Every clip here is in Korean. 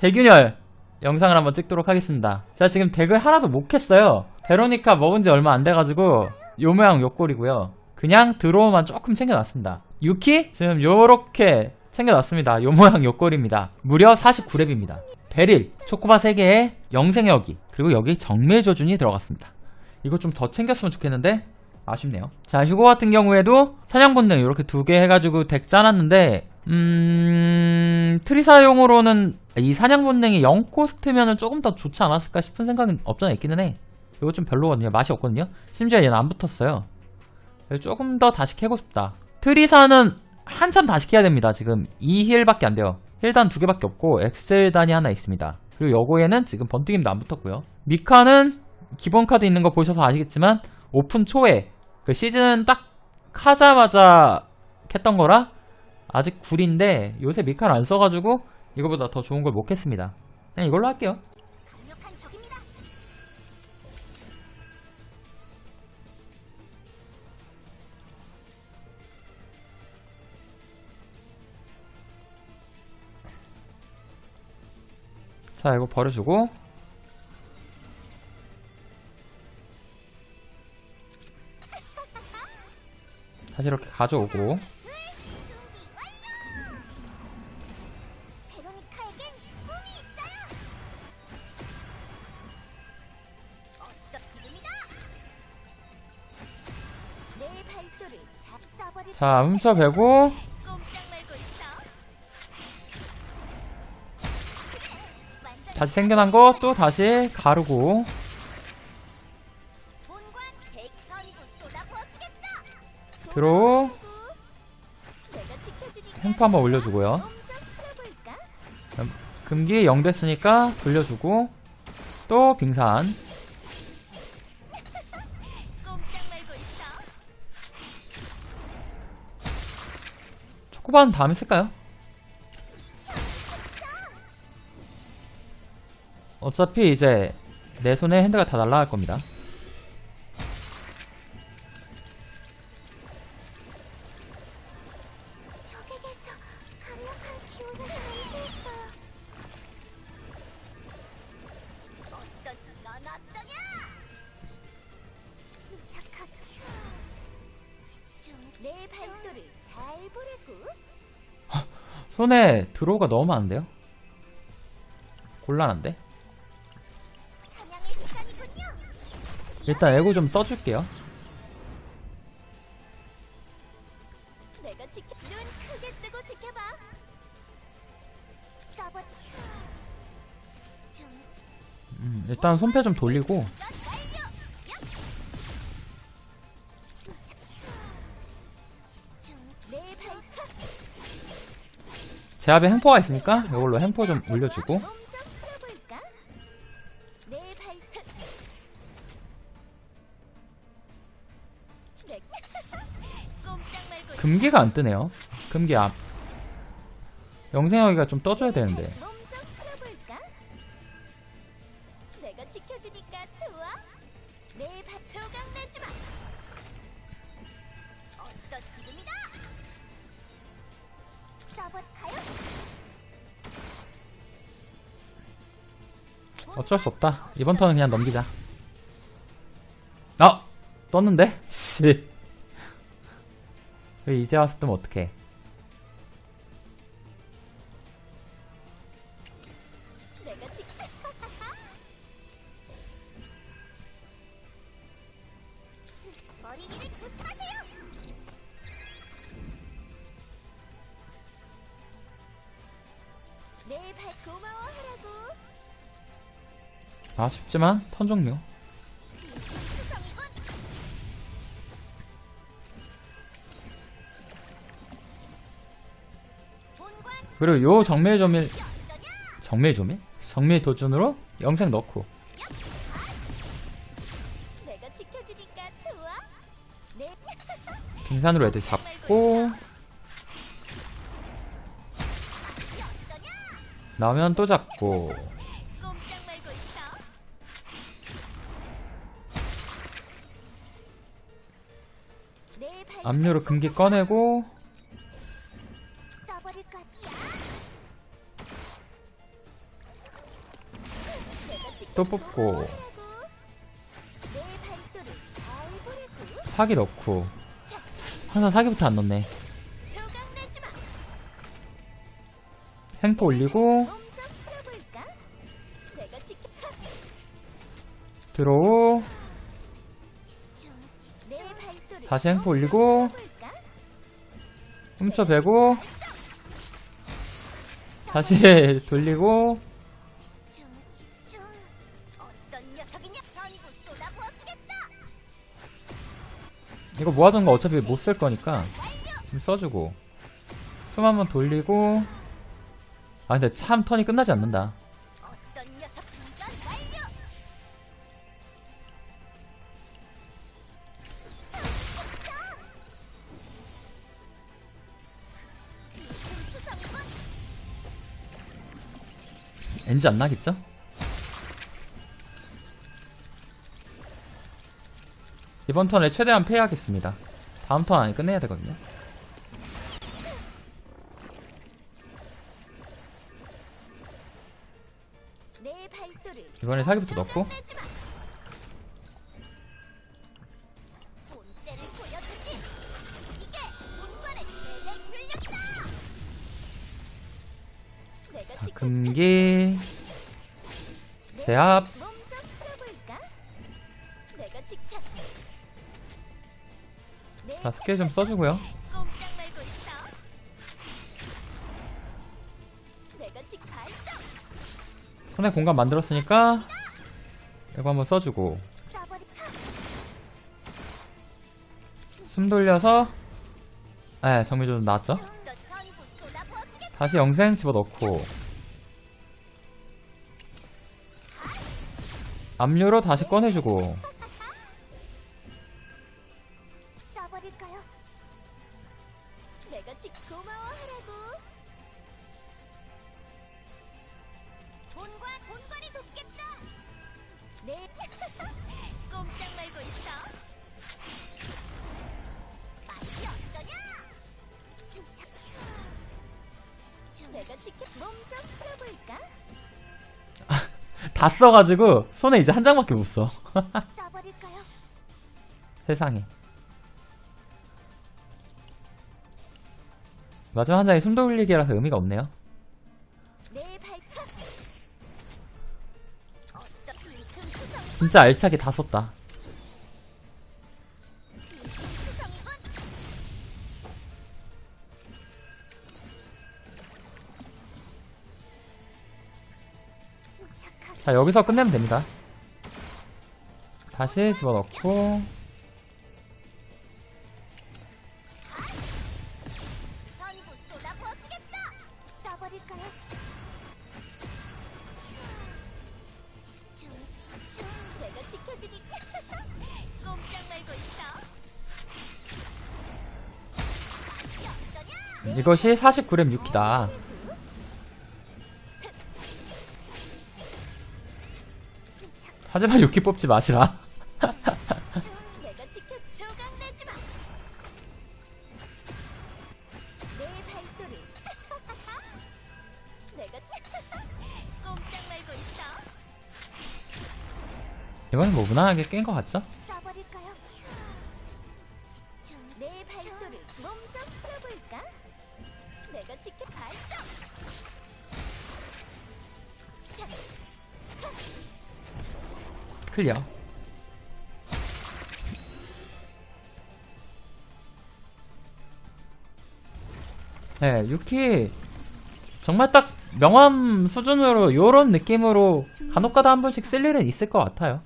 대균열 영상을 한번 찍도록 하겠습니다. 제가 지금 덱을 하나도 못 했어요. 베로니카 먹은 지 얼마 안 돼가지고 요 모양 요 꼴이고요. 그냥 드로우만 조금 챙겨놨습니다. 유키? 지금 요렇게 챙겨놨습니다. 요 모양 요 꼴입니다. 무려 49렙입니다. 베릴, 초코바 3개에 영생여기, 그리고 여기 정밀조준이 들어갔습니다. 이거 좀 더 챙겼으면 좋겠는데 아쉽네요. 자, 휴고 같은 경우에도 사냥 본능 이렇게 두 개 해가지고 덱 짜놨는데 음... 트리사용으로는 이 사냥 본능이 0코스트면은 조금 더 좋지 않았을까 싶은 생각은 없잖아 있기는 해. 이거 좀 별로거든요. 맛이 없거든요. 심지어 얘는 안 붙었어요. 조금 더 다시 캐고 싶다. 트리사는 한참 다시 캐야 됩니다. 지금 2힐밖에 안 돼요. 힐단 두 개밖에 없고 엑셀단이 하나 있습니다. 그리고 여고에는 지금 번뜩임도 안 붙었고요. 미카는 기본 카드 있는 거 보셔서 아시겠지만 오픈 초에 그 시즌 딱 하자마자 캤던 거라 아직 굴인데 요새 미카를 안 써가지고 이거보다 더 좋은 걸못 캤습니다. 그냥 이걸로 할게요. 자 이거 버려주고 다시 이렇게 가져오고 자 훔쳐배고. 다시 생겨난 거 또 다시 가르고. 지켜주니까 햄프 한번 올려주고요. 풀어볼까? 금기 0 됐으니까 돌려주고. 또 빙산 초코바는 다음에 쓸까요? 어차피 이제 내 손에 핸드가 다 날라갈 겁니다 드로우가 너무 많은데요? 곤란한데? 일단 에고 좀 써줄게요. 음, 일단 손패 좀 돌리고 제 앞에 햄퍼가 있으니까 이걸로 햄퍼 좀 올려주고. 금기가 안 뜨네요. 금기 앞 영생하기가 좀 떠줘야 되는데 어쩔 수 없다 이번 턴은 그냥 넘기자 아! 떴는데? 씨. 왜 이제 와서 뜨면 어떡해 아쉽지만 턴 종료. 그리고 요 정밀 조밀 정밀 조밀? 정밀 도준으로 영생 넣고. 빙산으로 애들 잡고. 나오면 또 잡고 압류로 금기 꺼내고. 또 뽑고. 사기 넣고 항상 사기부터 안 넣네. 행포 올리고 풀어볼 다시 행포 올리고 풀어볼까? 훔쳐 베고 다시 돌리고. 이거 모아둔 거 어차피 못 쓸 거니까 지금 써주고 숨 한번 돌리고 아 근데 참 턴이 끝나지 않는다 엔지 안 나겠죠? 이번 턴에 최대한 패하겠습니다. 다음 턴 안에 끝내야 되거든요. 이번에 사기부터 넣고 제압 자 스킬 좀 써주고요. 손에 공간 만들었으니까 이거 한번 써주고. 숨 돌려서 에 정밀 조준 나왔죠? 너 전부 쏟아부어주겠다. 다시 영생 집어넣고 압류로 다시 꺼내주고 써버릴까요? 내가 직 고마워하라고. 본관 본관이 돕겠다. 네. 꼼짝 말고 있어. 맛이 어떠냐? 침착. 집중. 내가 시켜 몸좀 풀어볼까? 다 써가지고 손에 이제 한 장밖에 못 써. 써버릴까요? 세상에. 마지막 한 장이 숨 돌리기라서 의미가 없네요. 내 발톱. 어떤 틈틈투성 진짜 알차게 다 썼다. 자 여기서 끝내면 됩니다. 다시 집어넣고. 전부 쏟아부어주겠 하지만 6기 뽑지 마시라. 이건 뭐 무난하게 깬 것 같죠? 클리어. 네, 유키 정말 딱 명함 수준으로 요런 느낌으로 간혹가다 한 번씩 쓸 일은 있을 것 같아요.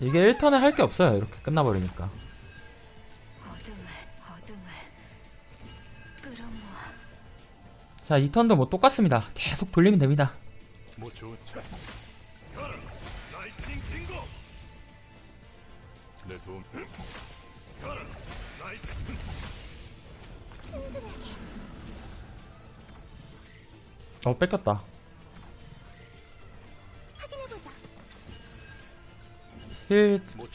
이게 1턴에 할 게 없어요. 이렇게 끝나버리니까. 자, 2턴도 뭐 똑같습니다. 계속 돌리면 됩니다. 뭐. 어, 뺏겼다. 확인해보자. 힐, 뭐.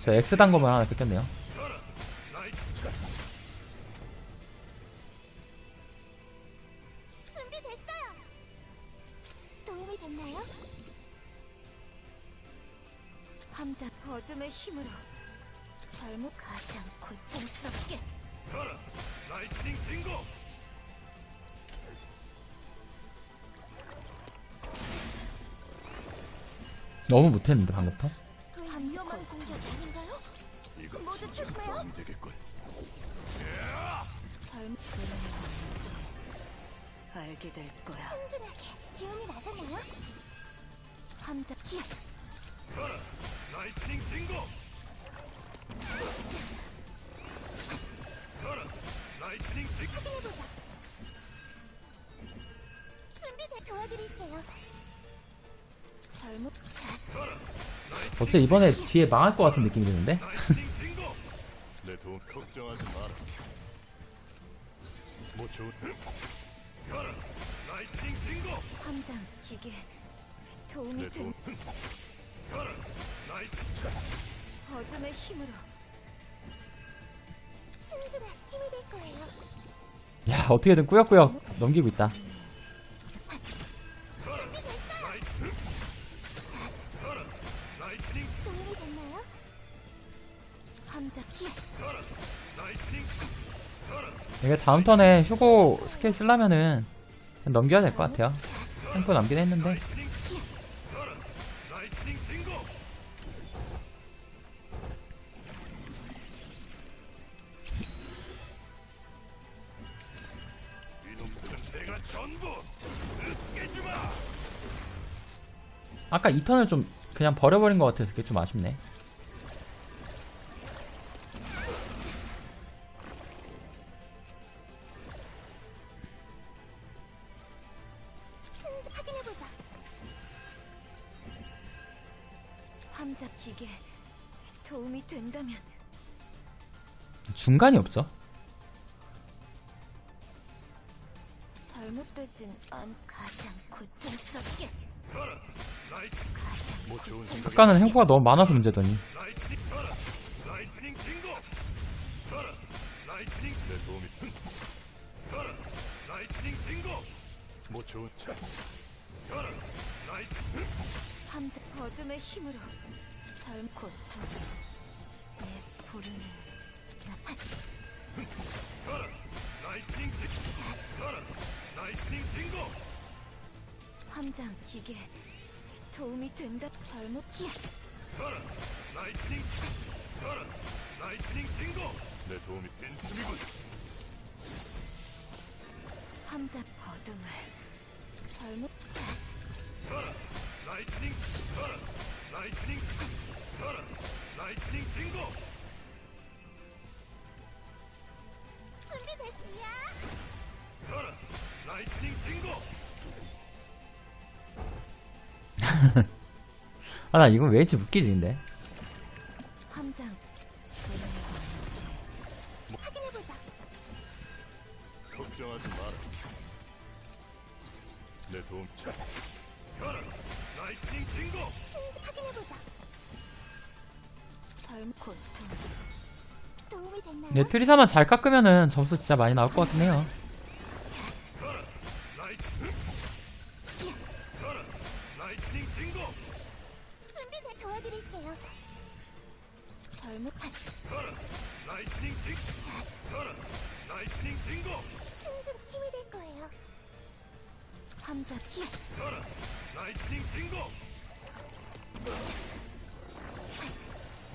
저 X 단검을 하나 뺏겼네요. 어둠의 힘으로 잘못 가장 고통스럽게 가라 라이트닝 빙고 너무 못했는데 방금부터. 위험한 공격 아닌가요? 이거 모두 진짜. 싸움 되겠군 잘못 그러는지 알게 될 거야. 순진하게 기운이 나셨나요? 함자 히가 라 라이트닝 빙고 가라 라이트닝 빙고 확인해보자. 준비돼 도와드릴게요. 잘못 가라 어째 이번에 뒤에 망할 것 같은 느낌이 드는데? 라이트닝 빙고 내 도움 걱정하지 마라 뭐 좋은 가라 라이트닝 빙고 함장 이게 도움이 내 된 도움 어둠의 힘으로 순진한 힘이 될 거예요. 야 어떻게든 꾸역꾸역 넘기고 있다. 도움이 됐나요? 이게 다음 턴에 휴고 스킬 쓰려면은 그냥 넘겨야 될 것 같아요. 템포 남긴 했는데 아까 2턴을 좀 그냥 버려버린 것 같아서 그게 좀 아쉽네. 함자 이게 도움이 된다면 중간이 없죠. 아까는 행보가 너무 많아서 문제더니. 함장 이게 도움이 된다. 잘못 히 가라 라이트닝 가라 라이트닝 빙고 내 도움이 된 틈이군. 함자 어둠을 잘못 가라 라이트닝 가라 라이트닝 가라 라이트닝 빙고 아 나 이거 왠지 웃기지 근데 함장 부르는 건지 확인해보자. 걱정하지 마라 내 도움 차 가라 라이트닝 빙고 순진 확인해보자. 잘못 고통 도움이 됐나요? 근데 트리사만 잘 깎으면은 점수 진짜 많이 나올 것 같긴 해요. 라이트닝 빙 가라 라이트닝 빙고 순진 힘이 될 거예요. 함자 히 가라 라이트닝 빙고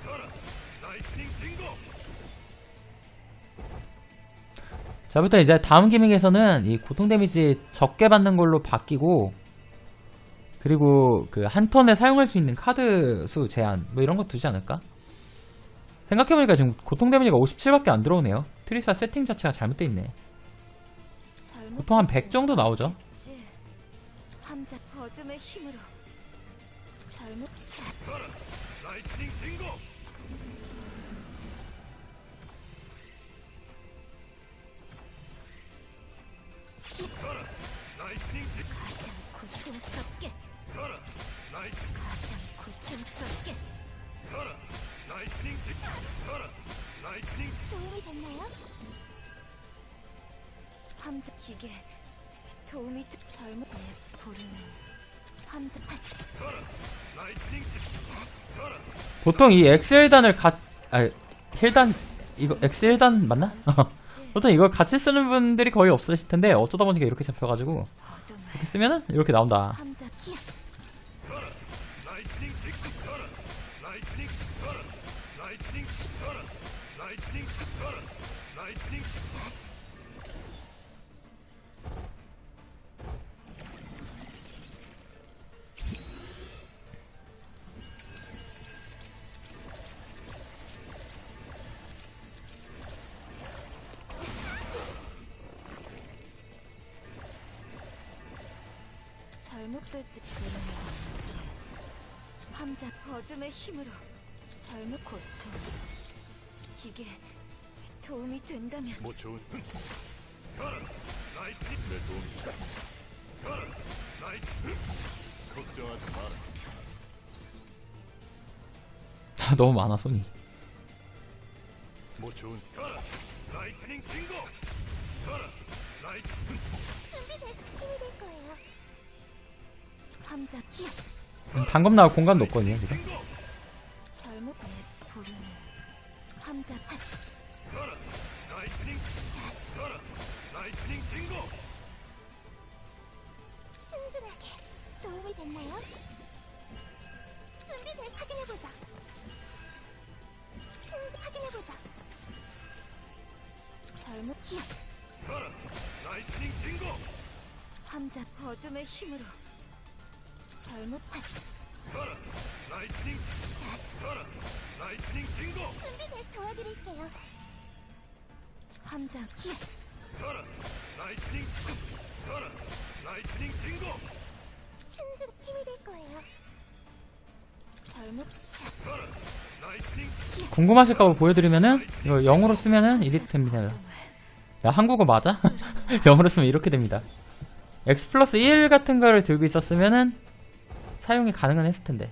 가라 라이트닝 빙고 자부터 이제 다음 기믹에서는 이 고통 데미지 적게 받는 걸로 바뀌고 그리고 그 한 턴에 사용할 수 있는 카드 수 제한 뭐 이런 거 두지 않을까? 생각해보니까 지금 고통 데미지가 57밖에 안 들어오네요. 트리사 세팅 자체가 잘못돼 있네. 보통 한 100 정도 나오죠. 가장 고통스럽게 가장 고통스럽게 이게 도움이 되 젊은 내 부르는 환자 보통 이 엑셀단을 가, 아, 힐단, 이거 엑셀단 맞나? 보통 이걸 같이 쓰는 분들이 거의 없으실 텐데 어쩌다 보니까 이렇게 잡혀가지고 이렇게 쓰면은 이렇게 나온다. 라이트닝 라이트닝 잘못되지 그러지. 함자 어둠의 힘으로. 잘못 고통 이게 도움이 된다면 뭐 좋은 가라 라이트닝 내 도움이 가라 라이트 걱정하지 마라 아, 너무 많아, 손이. 뭐 좋은 가라 라이트닝 빙고 가라 라이트 준비돼서 힘이 될 거예요. 기 음, 단검 나올 공간도 없거든요, 지금. 빙고 함자 파 가라 라이트닝. 가라 라이트닝 빙고. 신중하게 도움이 됐나요? 준비돼 확인해보자. 신중 확인해보자. 잘못 기 가라 라이트닝 빙고. 함자 어둠의 힘으로 잘못 파 가라 라이트닝. 가라 라이트닝 빙고 준비돼 도와드릴게요. 함자 기 가라 라이트닝 가라 라이트닝 빙고 신중 힘이 될 거예요. 잘못 가라 라이트닝 궁금하실까봐 보여드리면은, 이거 영어로 쓰면은 이렇게 됩니다. 야, 한국어 맞아? 영어로 쓰면 이렇게 됩니다. X 플러스 1 같은 거를 들고 있었으면은, 사용이 가능은 했을 텐데.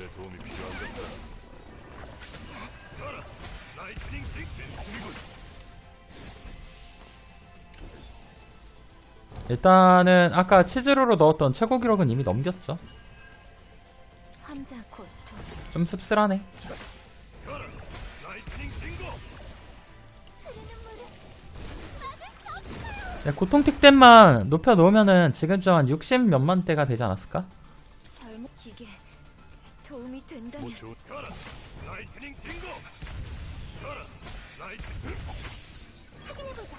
내 도움이 필요한가 가라 라이트닝 빙고 이군 일단은 아까 치즈로로 넣었던 최고 기록은 이미 넘겼죠. 함자 고통 좀 씁쓸하네. 가라 라이트닝 빙고. 네, 고통 틱댐만 높여 놓으면은 지금쯤 한 60 몇만 대가 되지 않았을까? 기계 도움이 뭐 된다면. 좋은 가라. 라이트닝 빙고 가라. 라이트 확인해보자.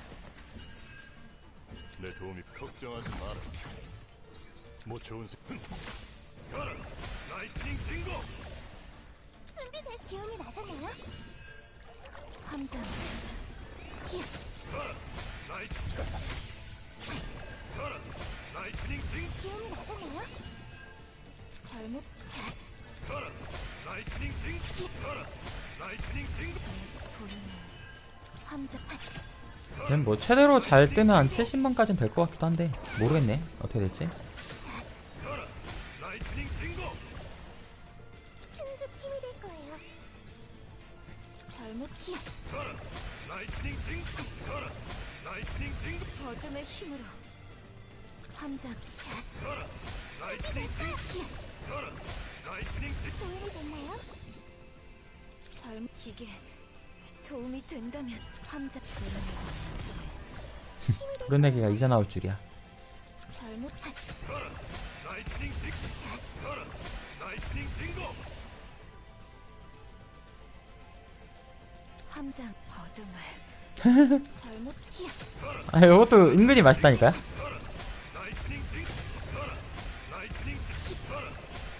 내 도움이 걱정하지 마라. 뭐 좋은 새 가라. 라이트닝 빙고 준비돼 기운이 나셨나요? 함자 가라. 라이트 가라. 라이트닝 빙 기운이 나셨나요? 잘못 가라. 라이트닝 빙 가라. 라이트닝 걔는 뭐 최대로 잘 뜨면 한 70만까지는 될것 같기도 한데 모르겠네. 어떻게 될지. 가라. 라이트닝 빙고. 신중 힘이 될 거예요. 잘못 기 가라. 라이트닝 빙 가라. 라이트닝 빙 어둠의 힘으로. 함자 가라. 라이트닝 빙 가라. 라이트닝 빙 도움이 됐나요? 잘못 기계 도움이 된다면 함자 부르는 도려내기가 이제 나올 줄이야. 잘못 파 가라 라이트닝 빙 가라 라이트닝 빙고 함장 어둠을 잘못 기아 이것도 은근히 맛있다니까요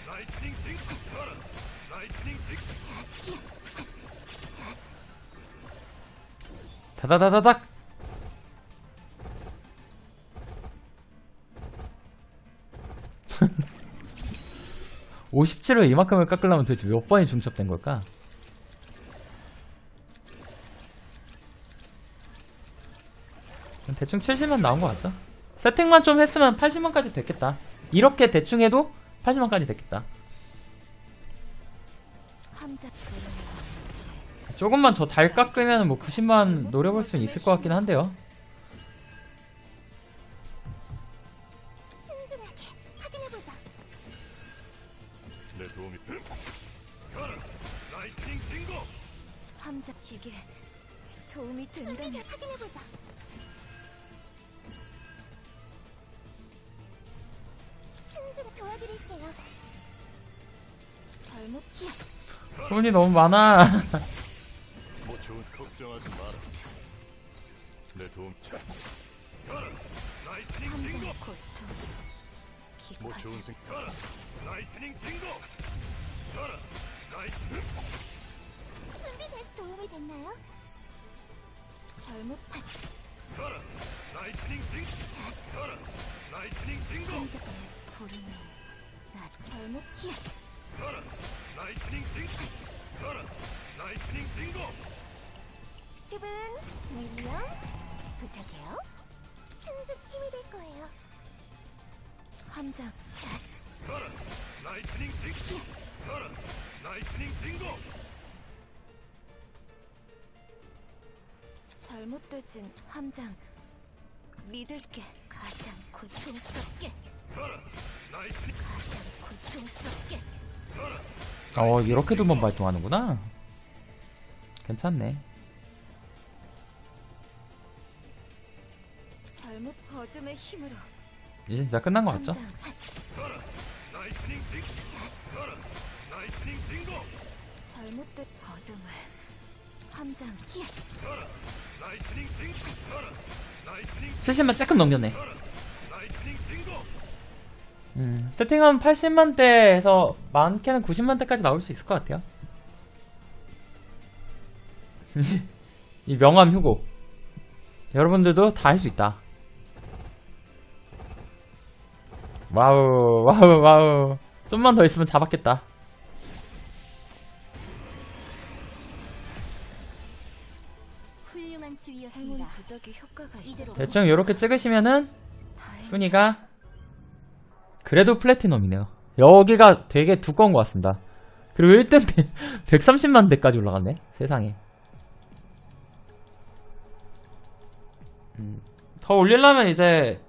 라이트닝 빙 가라 라이트닝 빙 다다다다닥 57을 이만큼을 깎으려면 도대체 몇 번이 중첩된 걸까? 대충 70만 나온 것 같죠? 세팅만 좀 했으면 80만까지 됐겠다. 이렇게 대충 해도 80만까지 됐겠다. 조금만 더달 깎으면 뭐 90만 노려볼 수는 있을 것 같긴 한데요. 도움이 된다면 확인해보자. 도와드릴게요. 잘못이야. 돈이 너무 많아. 뭐 좋은 걱정하지 마라. 내 도움 차. 가라. 라이트닝 고통. 뭐. 좋은 생. 가라. 라이트닝. 가라. 라이트. 준비돼서 도움이 됐나요? 잘못한 가라. 라이트닝 빙. 가라. 라이트닝 빙고. 부르는 나 잘못이야. 가라. 라이트닝 빙. 가라. 라이트닝 빙고. 스티븐, 윌리엄, 부탁해요. 신중 힘이 될 거예요. 함자 가라. 라이트닝 빙. 가라. 라이트닝 빙고. 잘못되진 함장 믿을게 가장 고통스럽게 어, 이렇게 두번 발동하는구나. 괜찮네. 잘못 어둠의 힘으로 이제 진짜 끝난 것 같죠? 잘못된 어둠을 함장. 라이트닝 70만 조금 넘겼네. 음, 세팅하면 80만대에서 많게는 90만대까지 나올 수 있을 것 같아요. 이 명함 휴고. 여러분들도 다 할 수 있다. 와우, 와우, 와우. 좀만 더 있으면 잡았겠다. 대충 이렇게 찍으시면은 순위가 그래도 플래티넘이네요. 여기가 되게 두꺼운 것 같습니다. 그리고 1등 130만 대까지 올라갔네. 세상에. 음, 더 올리려면 이제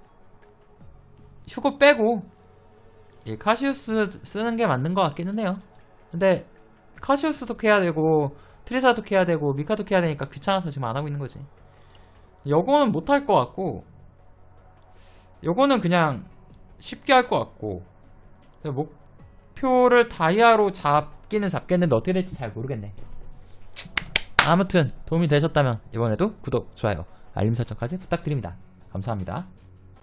휴고 빼고 이 카시우스 쓰는 게 맞는 것 같기는 해요. 근데 카시우스도 캐야 되고 트리사도 캐야 되고 미카도 캐야 되니까 귀찮아서 지금 안 하고 있는 거지. 요거는 못할 것 같고 요거는 그냥 쉽게 할 것 같고. 목표를 다이아로 잡기는 잡겠는데 어떻게 될지 잘 모르겠네. 아무튼 도움이 되셨다면 이번에도 구독, 좋아요, 알림 설정까지 부탁드립니다. 감사합니다